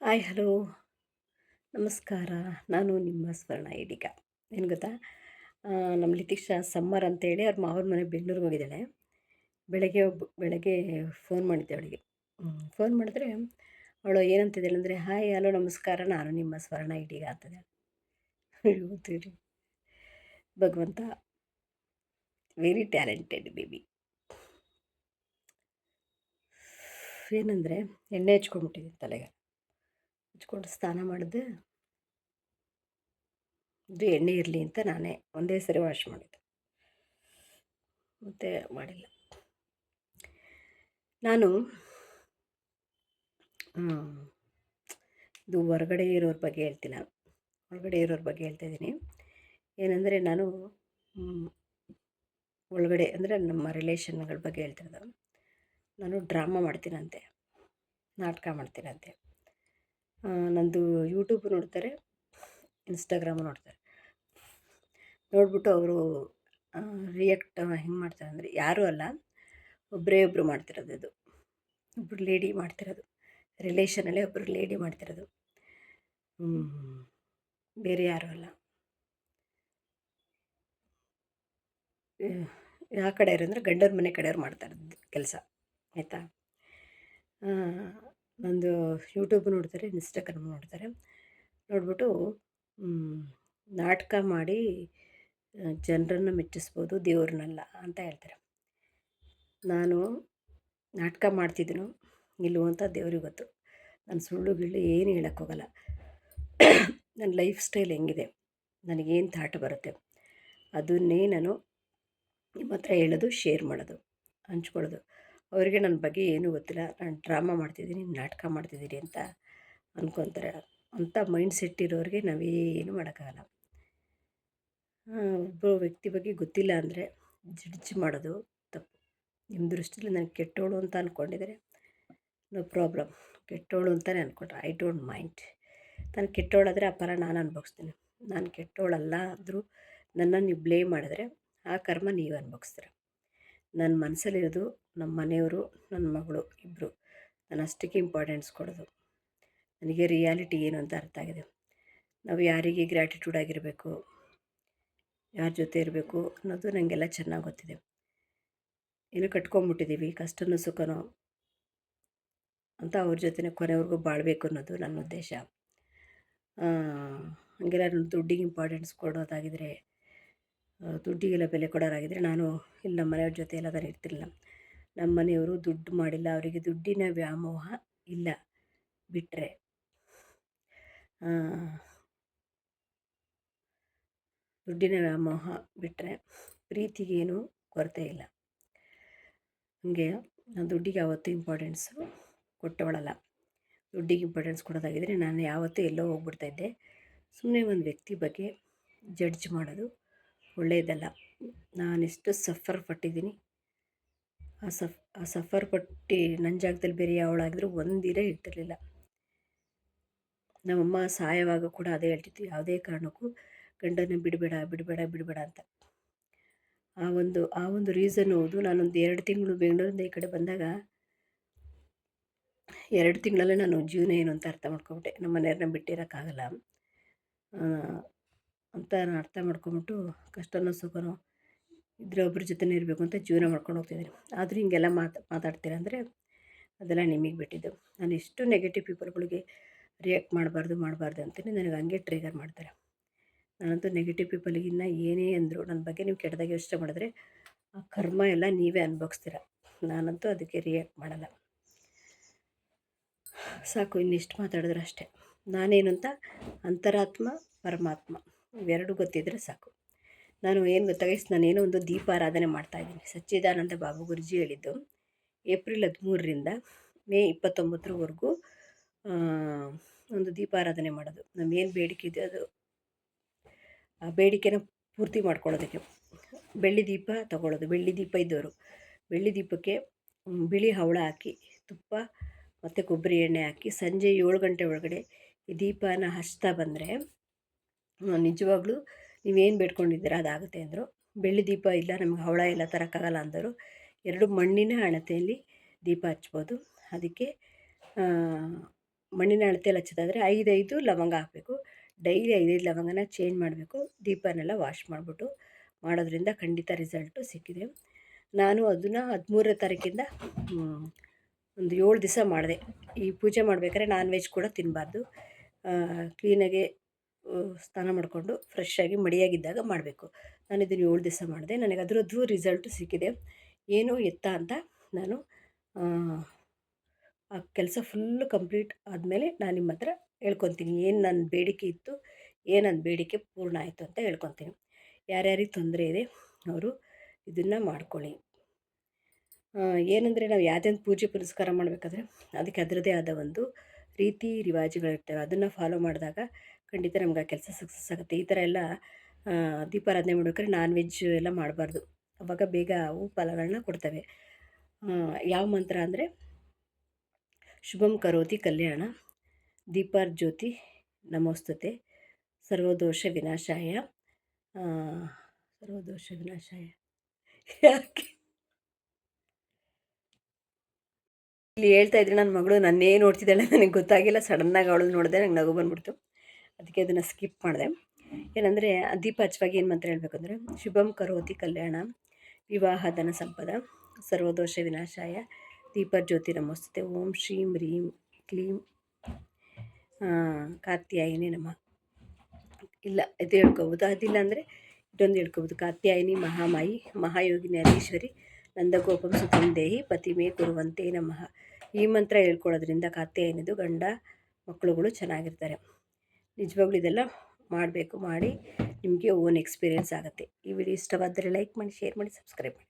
Hi hello. ನಮಸ್ಕಾರ. ನಾನು ನಿಮ್ಮ ಸ್ವರ್ಣ ಇದೀಗ ಏನು ಗೊತ್ತಾ? ನಮ್ಮ ಲಿತೀಶ ಸಮ್ಮರ್ ಅಂತೇಳಿ ಅವ್ರ ಮಾವನ ಮನೆ ಬೆಂಗಳೂರಿಗೆ ಹೋಗಿದ್ದಾಳೆ. ಬೆಳಗ್ಗೆ ಒಬ್ಬ, ಬೆಳಗ್ಗೆ ಫೋನ್ ಮಾಡಿದ್ದೆ ಅವಳಿಗೆ. ಫೋನ್ ಮಾಡಿದ್ರೆ ಅವಳು ಏನಂತಿದ್ದಾಳೆ ಅಂದರೆ, ಹಾಯ್, ಹಲೋ, ನಮಸ್ಕಾರ, ನಾನು ನಿಮ್ಮ ಸ್ವರ್ಣ ಅಂತದೆ ಹೇಳ್ಬೋದು ಭಗವಂತ ವೆರಿ ಟ್ಯಾಲೆಂಟೆಡ್ ಬೇಬಿ ಏನಂದರೆ, ಎಣ್ಣೆ ಹಚ್ಕೊಂಡ್ಬಿಟ್ಟಿದ್ದೀನಿ ತಲೆಗೆ. ಹಚ್ಕೊಂಡು ಸ್ನಾನ ಮಾಡಿದೆ ಇದು ಎಣ್ಣೆ ಇರಲಿ ಅಂತ ನಾನೇ ಒಂದೇ ಸರಿ ವಾಶ್ ಮಾಡಿದ್ದೆ. ಮತ್ತೆ ಮಾಡಿಲ್ಲ. ನಾನು ಇದು ಹೊರಗಡೆ ಇರೋರ ಬಗ್ಗೆ ಹೇಳ್ತೀನಿ ನಾನು. ಹೊರಗಡೆ ಇರೋರ ಬಗ್ಗೆ ಹೇಳ್ತಾ ಇದ್ದೀನಿ. ಏನಂದರೆ ನಾನು ಒಳಗಡೆ ಅಂದರೆ ನಮ್ಮ ರಿಲೇಷನ್ಗಳ ಬಗ್ಗೆ ಹೇಳ್ತಿರೋದು. ನಾನು ಡ್ರಾಮಾ ಮಾಡ್ತೀನಂತೆ, ನಾಟಕ ಮಾಡ್ತೀನಂತೆ. ನಂದು ಯೂಟ್ಯೂಬ್ ನೋಡ್ತಾರೆ ಇನ್ಸ್ಟಾಗ್ರಾಮು ನೋಡ್ತಾರೆ. ನೋಡ್ಬಿಟ್ಟು ಅವರು ರಿಯಾಕ್ಟ್ ಹೆಂಗೆ ಮಾಡ್ತಾರೆ ಅಂದರೆ ಯಾರೂ ಅಲ್ಲ ಒಬ್ಬರೇ ಒಬ್ಬರು ಮಾಡ್ತಿರೋದು ಇದು ಒಬ್ಬರು ಲೇಡಿ ಮಾಡ್ತಿರೋದು. ರಿಲೇಷನಲ್ಲೇ ಒಬ್ಬರು ಲೇಡಿ ಮಾಡ್ತಿರೋದು. ಬೇರೆ ಯಾರೂ ಅಲ್ಲ. ಯಾವ ಕಡೆಯವ್ರು ಅಂದರೆ ಗಂಡನ ಮನೆ ಕಡೆಯವ್ರು ಮಾಡ್ತಾರೆ ಕೆಲಸ, ಆಯಿತಾ? ನಂದು ಯೂಟ್ಯೂಬ್ ನೋಡ್ತಾರೆ ಇನ್ಸ್ಟಾಗ್ರಾಮ್ ನೋಡ್ತಾರೆ. ನೋಡ್ಬಿಟ್ಟು ನಾಟಕ ಮಾಡಿ ಜನರನ್ನು ಮೆಚ್ಚಿಸ್ಬೋದು, ದೇವ್ರನ್ನಲ್ಲ ಅಂತ ಹೇಳ್ತಾರೆ. ನಾನು ನಾಟಕ ಮಾಡ್ತಿದ್ದೀನೋ ಇಲ್ಲೂ ಅಂತ ದೇವ್ರಿಗೆ ಗೊತ್ತು. ನಾನು ಸುಳ್ಳು ಗಿಳ್ಳು ಏನು ಹೇಳೋಕ್ಕೋಗಲ್ಲ ನನ್ನ ಲೈಫ್ ಸ್ಟೈಲ್ ಹೆಂಗಿದೆ, ನನಗೇನು ಥಾಟ್ ಬರುತ್ತೆ, ಅದನ್ನೇ ನಾನು ನಿಮ್ಮ ಹತ್ರ ಹೇಳೋದು, ಶೇರ್ ಮಾಡೋದು, ಹಂಚ್ಕೊಳ್ಳೋದು. ಅವರಿಗೆ ನನ್ನ ಬಗ್ಗೆ ಏನೂ ಗೊತ್ತಿಲ್ಲ. ನಾನು ಡ್ರಾಮಾ ಮಾಡ್ತಿದ್ದೀನಿ, ನಾಟಕ ಮಾಡ್ತಿದ್ದೀನಿ ಅಂತ ಅಂದ್ಕೊತಾರೆ ಅಂಥ ಮೈಂಡ್ ಸೆಟ್ ಇರೋರಿಗೆ ನಾವೇನು ಮಾಡೋಕ್ಕಾಗಲ್ಲ. ಒಬ್ಬ ವ್ಯಕ್ತಿ ಬಗ್ಗೆ ಗೊತ್ತಿಲ್ಲ ಅಂದರೆ ಜಡ್ಜ್ ಮಾಡೋದು ತಪ್ಪು. ನಿಮ್ಮ ದೃಷ್ಟಿಯಲ್ಲಿ ನಾನು ಕೆಟ್ಟೋಳು ಅಂತ ಅಂದ್ಕೊಂಡಿದ್ರೆ ನೋ ಪ್ರಾಬ್ಲಮ್ ಕೆಟ್ಟವಳು ಅಂತಲೇ ಅಂದ್ಕೊಂಡ್ರೆ ಐ ಡೋಂಟ್ ಮೈಂಡ್ ನಾನು ಕೆಟ್ಟೋಳಾದರೆ ಆ ಪರ ನಾನು ಅನುಭವಿಸ್ತೀನಿ. ನಾನು ಕೆಟ್ಟವಳಲ್ಲ ಆದರೂ ನನ್ನನ್ನು ನೀವು ಬ್ಲೇಮ್ ಮಾಡಿದ್ರೆ ಆ ಕರ್ಮ ನೀವು ಅನುಭವಿಸ್ತೀರ. ನನ್ನ ಮನಸ್ಸಲ್ಲಿರೋದು ನಮ್ಮ ಮನೆಯವರು ನನ್ನ ಮಗಳು ಇಬ್ಬರು ನಾನು ಅಷ್ಟಕ್ಕೆ ಇಂಪಾರ್ಟೆನ್ಸ್ ಕೊಡೋದು. ನನಗೆ ರಿಯಾಲಿಟಿ ಏನು ಅಂತ ಅರ್ಥ ಆಗಿದೆ. ನಾವು ಯಾರಿಗೆ ಗ್ರ್ಯಾಟಿಟ್ಯೂಡ್ ಆಗಿರಬೇಕು, ಯಾರ ಜೊತೆ ಇರಬೇಕು ಅನ್ನೋದು ನನಗೆಲ್ಲ ಚೆನ್ನಾಗಿ ಗೊತ್ತಿದೆ. ಏನೋ ಕಟ್ಕೊಂಬಿಟ್ಟಿದ್ದೀವಿ ಕಷ್ಟನೂ ಸುಖನೋ ಅಂತ ಅವ್ರ ಜೊತೆನೇ ಕೊನೆವರೆಗೂ ಬಾಳಬೇಕು ಅನ್ನೋದು ನನ್ನ ಉದ್ದೇಶ. ಹಂಗೆಲ್ಲ ದುಡ್ಡಿಗೆ ಇಂಪಾರ್ಟೆನ್ಸ್ ಕೊಡೋದಾಗಿದ್ದರೆ ದುಡ್ಡಿಗೆಲ್ಲ ಬೆಲೆ ಕೊಡೋರಾಗಿದ್ದರೆ ನಾನು ಇಲ್ಲಿ ನಮ್ಮ ಮನೆಯವ್ರ ಜೊತೆ ಎಲ್ಲ ನಾನು ಇರ್ತಿರಲಿಲ್ಲ ನಮ್ಮ ಮನೆಯವರು ದುಡ್ಡು ಮಾಡಿಲ್ಲ, ಅವರಿಗೆ ದುಡ್ಡಿನ ವ್ಯಾಮೋಹ ಇಲ್ಲ ಬಿಟ್ಟರೆ ದುಡ್ಡಿನ ವ್ಯಾಮೋಹ ಬಿಟ್ಟರೆ ಪ್ರೀತಿಗೇನು ಕೊರತೆ ಇಲ್ಲ. ಹಂಗೆ ನಾನು ದುಡ್ಡಿಗೆ ಯಾವತ್ತೂ ಇಂಪಾರ್ಟೆನ್ಸು ಕೊಟ್ಟವಳಲ್ಲ. ದುಡ್ಡಿಗೆ ಇಂಪಾರ್ಟೆನ್ಸ್ ಕೊಡೋದಾಗಿದ್ದರೆ ನಾನು ಯಾವತ್ತೂ ಎಲ್ಲೋ ಹೋಗ್ಬಿಡ್ತಾಯಿದ್ದೆ ಸುಮ್ಮನೆ ಒಂದು ವ್ಯಕ್ತಿ ಬಗ್ಗೆ ಜಡ್ಜ್ ಮಾಡೋದು ಒಳ್ಳೆಯದಲ್ಲ ನಾನೆಷ್ಟು ಸಫರ್ ಪಟ್ಟಿದ್ದೀನಿ. ಆ ಸಫ್, ಆ ಸಫರ್ ಪಟ್ಟು ನನ್ನ ಜಾಗದಲ್ಲಿ ಬೇರೆ ಯಾವಳಾಗಿದ್ರೂ ಒಂದಿರೇ ಇರ್ತಿರ್ಲಿಲ್ಲ ನಮ್ಮಮ್ಮ ಸಾಯವಾಗ ಕೂಡ ಅದೇ ಹೇಳ್ತಿತ್ತು, ಯಾವುದೇ ಕಾರಣಕ್ಕೂ ಗಂಡನ ಬಿಡಬೇಡ ಬಿಡಬೇಡ ಬಿಡಬೇಡ ಅಂತ. ಆ ಒಂದು ಆ ಒಂದು ರೀಸನ್ ಹೌದು. ನಾನೊಂದು ಎರಡು ತಿಂಗಳು ಬೆಂಗಳೂರಿಂದ ಈ ಕಡೆ ಬಂದಾಗ ಎರಡು ತಿಂಗಳಲ್ಲೇ ನಾನು ಜೀವನ ಏನು ಅಂತ ಅರ್ಥ ಮಾಡ್ಕೊಬಿಟ್ಟೆ. ನಮ್ಮ ಮನೆಯವ್ರನ್ನ ಬಿಟ್ಟಿರೋಕ್ಕಾಗಲ್ಲ ಅಂತ ನಾನು ಅರ್ಥ ಮಾಡ್ಕೊಂಬಿಟ್ಟು ಕಷ್ಟನೋ ಸುಖನೋ ಇದ್ರೆ ಒಬ್ರ ಜೊತೆನೇ ಇರಬೇಕು ಅಂತ ಜೀವನ ಮಾಡ್ಕೊಂಡು ಹೋಗ್ತಿದ್ದೀನಿ. ಆದರೂ ಹಿಂಗೆಲ್ಲ ಮಾತು, ಮಾತಾಡ್ತೀರ ಅಂದರೆ ಅದೆಲ್ಲ ನಿಮಗೆ ಬಿಟ್ಟಿದ್ದು. ನಾನು ಎಷ್ಟು ನೆಗೆಟಿವ್ ಪೀಪಲ್ಗಳಿಗೆ ರಿಯಾಕ್ಟ್ ಮಾಡಬಾರ್ದು ಮಾಡಬಾರ್ದು ಅಂತಲೇ ನನಗೆ ಹಂಗೆ ಟ್ರಿಗರ್ ಮಾಡ್ತಾರೆ. ನಾನಂತೂ ನೆಗೆಟಿವ್ ಪೀಪಲ್ಗಿನ್ನ ಏನೇ ಅಂದರು ನನ್ನ ಬಗ್ಗೆ ನೀವು ಕೆಟ್ಟದಾಗಿ ಯೋಚನೆ ಮಾಡಿದ್ರೆ ಆ ಕರ್ಮ ಎಲ್ಲ ನೀವೇ ಅನುಭವಿಸ್ತೀರ. ನಾನಂತೂ ಅದಕ್ಕೆ ರಿಯಾಕ್ಟ್ ಮಾಡಲ್ಲ. ಸಾಕು, ಇನ್ನಿಷ್ಟು ಮಾತಾಡಿದ್ರೆ ಅಷ್ಟೇ. ನಾನೇನು ಅಂತ? ಅಂತರಾತ್ಮ, ಪರಮಾತ್ಮ. ಇವೆರಡು ಗೊತ್ತಿದ್ದರೆ ಸಾಕು. ನಾನು ಏನು ಗೊತ್ತಾಗೈತೆ ನಾನು ಏನೋ ಒಂದು ದೀಪಾರಾಧನೆ ಮಾಡ್ತಾಯಿದ್ದೀನಿ ಸಚ್ಚಿದಾನಂದ ಬಾಬು ಗುರುಜಿ ಹೇಳಿದ್ದು, ಏಪ್ರಿಲ್ ಹದಿಮೂರರಿಂದ ಮೇ ಇಪ್ಪತ್ತೊಂಬತ್ತರವರೆಗೂ ಒಂದು ದೀಪಾರಾಧನೆ ಮಾಡೋದು. ನಮಗೇನು ಬೇಡಿಕೆ ಇದೆ ಅದು, ಆ ಬೇಡಿಕೆನ ಪೂರ್ತಿ ಮಾಡ್ಕೊಳ್ಳೋದಕ್ಕೆ. ಬೆಳ್ಳಿ ದೀಪ ತಗೊಳ್ಳೋದು. ಬೆಳ್ಳಿ ದೀಪ ಇದ್ದವರು ಬೆಳ್ಳಿ ದೀಪಕ್ಕೆ ಬಿಳಿ ಹವಳ ಹಾಕಿ, ತುಪ್ಪ ಮತ್ತು ಕೊಬ್ಬರಿ ಎಣ್ಣೆ ಹಾಕಿ, ಸಂಜೆ ಏಳು ಗಂಟೆ ಒಳಗಡೆ ಈ ದೀಪನ ಹಚ್ತಾ ಬಂದರೆ ನಿಜವಾಗ್ಲೂ ನೀವೇನು ಬೇಡ್ಕೊಂಡಿದ್ದೀರ ಅದಾಗುತ್ತೆ ಅಂದರು. ಬೆಳ್ಳಿ ದೀಪ ಇಲ್ಲ, ನಮಗೆ ಹವಳ ಎಲ್ಲ ತರೋಕ್ಕಾಗಲ್ಲ ಅಂದರು. ಎರಡು ಮಣ್ಣಿನ ಹಣತೆಯಲ್ಲಿ ದೀಪ ಹಚ್ಬೋದು. ಅದಕ್ಕೆ ಮಣ್ಣಿನ ಹಣತೆಯಲ್ಲಿ ಹಚ್ಚೋದಾದರೆ ಐದೈದು ಲವಂಗ ಹಾಕಬೇಕು. ಡೈಲಿ ಐದೈದು ಲವಂಗನ ಚೇಂಜ್ ಮಾಡಬೇಕು. ದೀಪನೆಲ್ಲ ವಾಶ್ ಮಾಡಿಬಿಟ್ಟು ಮಾಡೋದ್ರಿಂದ ಖಂಡಿತ ರಿಸಲ್ಟು ಸಿಕ್ಕಿದೆ. ನಾನು ಅದನ್ನು ಹದಿಮೂರನೇ ತಾರೀಕಿಂದ ಒಂದು ಏಳು ದಿವಸ ಮಾಡಿದೆ. ಈ ಪೂಜೆ ಮಾಡಬೇಕಾದ್ರೆ ನಾನ್ ವೆಜ್ ಕೂಡ ತಿನ್ನಬಾರ್ದು ಕ್ಲೀನಾಗಿ ಸ್ನಾನ ಮಾಡಿಕೊಂಡು ಫ್ರೆಶ್ಶಾಗಿ ಮಡಿಯಾಗಿದ್ದಾಗ ಮಾಡಬೇಕು. ನಾನು ಇದನ್ನು ಏಳು ದಿವಸ ಮಾಡಿದೆ. ನನಗೆ ಅದರದ್ದು ರಿಸಲ್ಟು ಸಿಕ್ಕಿದೆ. ಏನು ಎತ್ತ ಅಂತ ನಾನು ಆ, ಕೆಲಸ ಫುಲ್ಲು ಕಂಪ್ಲೀಟ್ ಆದಮೇಲೆ ನಾನು ನಿಮ್ಮ ಹತ್ರ ಹೇಳ್ಕೊತೀನಿ. ಏನು ನನ್ನ ಬೇಡಿಕೆ ಇತ್ತು ಏನು ನನ್ನ ಬೇಡಿಕೆ ಪೂರ್ಣ ಆಯಿತು ಅಂತ ಹೇಳ್ಕೊತೀನಿ. ಯಾರ್ಯಾರಿಗೆ ತೊಂದರೆ ಇದೆ ಅವರು ಇದನ್ನು ಮಾಡ್ಕೊಳ್ಳಿ. ಏನಂದರೆ ನಾವು ಯಾವುದೇ ಒಂದು ಪೂಜೆ ಪುರಸ್ಕಾರ ಮಾಡಬೇಕಾದ್ರೆ ಅದಕ್ಕೆ ಅದರದೇ ಆದ ಒಂದು ರೀತಿ ರಿವಾಜುಗಳಿರ್ತವೆ. ಅದನ್ನು ಫಾಲೋ ಮಾಡಿದಾಗ ಖಂಡಿತ ನಮ್ಗೆ ಆ ಕೆಲಸ ಸಕ್ಸಸ್ ಆಗುತ್ತೆ. ಈ ಥರ ಎಲ್ಲ ದೀಪಾರಾಧನೆ ಮಾಡ್ಬೇಕಾದ್ರೆ ನಾನ್ ವೆಜ್ ಎಲ್ಲ ಮಾಡಬಾರ್ದು. ಅವಾಗ ಬೇಗ ಅವು ಫಲಗಳನ್ನ ಕೊಡ್ತವೆ. ಯಾವ ಮಂತ್ರ ಅಂದರೆ, ಶುಭಂ ಕರೋತಿ ಕಲ್ಯಾಣ ದೀಪಾರ್ ಜ್ಯೋತಿ ನಮೋಸ್ತುತೆ, ಸರ್ವದೋಷ ವಿನಾಶಾಯ ಸರ್ವದೋಷ ವಿನಾಶಾಯ. ಯಾಕೆ? ಇಲ್ಲಿ ಹೇಳ್ತಾ ಇದ್ರೆ ನನ್ನ ಮಗಳು ನನ್ನೇ ನೋಡ್ತಿದ್ದಾಳೆ, ನನಗೆ ಗೊತ್ತಾಗಿಲ್ಲ ಸಡನ್ನಾಗಿ ಅವಳು ನೋಡಿದೆ ನಂಗೆ ನಗು ಬಂದ್ಬಿಡ್ತು. ಅದಕ್ಕೆ ಅದನ್ನು ಸ್ಕಿಪ್ ಮಾಡಿದೆ. ಏನಂದರೆ, ದೀಪ ಹಚ್ಚುವಾಗ ಏನು ಮಂತ್ರ ಹೇಳಬೇಕಂದ್ರೆ, ಶುಭಂ ಕರೋತಿ ಕಲ್ಯಾಣ, ವಿವಾಹ ಧನ ಸಂಪದ, ಸರ್ವದೋಷ ವಿನಾಶಾಯ, ದೀಪ ಜ್ಯೋತಿ ನಮಸ್ತೆ ಓಂ ಶ್ರೀಂ ರೀಂ ಕ್ಲೀಂ ಕಾತ್ಯಾಯಿನಿ ನಮ. ಇಲ್ಲ, ಇದು ಹೇಳ್ಕೊಬೋದು. ಅದಿಲ್ಲ ಅಂದರೆ ಇದೊಂದು ಹೇಳ್ಕೊಬೋದು. ಕಾತ್ಯಾಯಿನಿ ಮಹಾಮಾಯಿ ಮಹಾಯೋಗಿನಿ ಅಧೀಶ್ವರಿ ನಂದಗೋಪಂ ಸುತಂ ದೇಹಿ, ಪತಿಮೇ ಕುರುವಂತೆ ನಮಃ. ಈ ಮಂತ್ರ ಹೇಳ್ಕೊಳ್ಳೋದ್ರಿಂದ ಕಾತ್ಯಾಯನಿದು ಗಂಡ ಮಕ್ಕಳುಗಳು ಚೆನ್ನಾಗಿರ್ತಾರೆ. ನಿಜವಾಗ್ಲೂ ಇದೆಲ್ಲ ಮಾಡಬೇಕು, ಮಾಡಿ ನಿಮಗೆ ಓನ್ ಎಕ್ಸ್ಪೀರಿಯೆನ್ಸ್ ಆಗುತ್ತೆ. ಈ ವಿಡಿಯೋ ಇಷ್ಟವಾದರೆ ಲೈಕ್ ಮಾಡಿ ಶೇರ್ ಮಾಡಿ ಸಬ್ಸ್ಕ್ರೈಬ್ ಮಾಡಿ.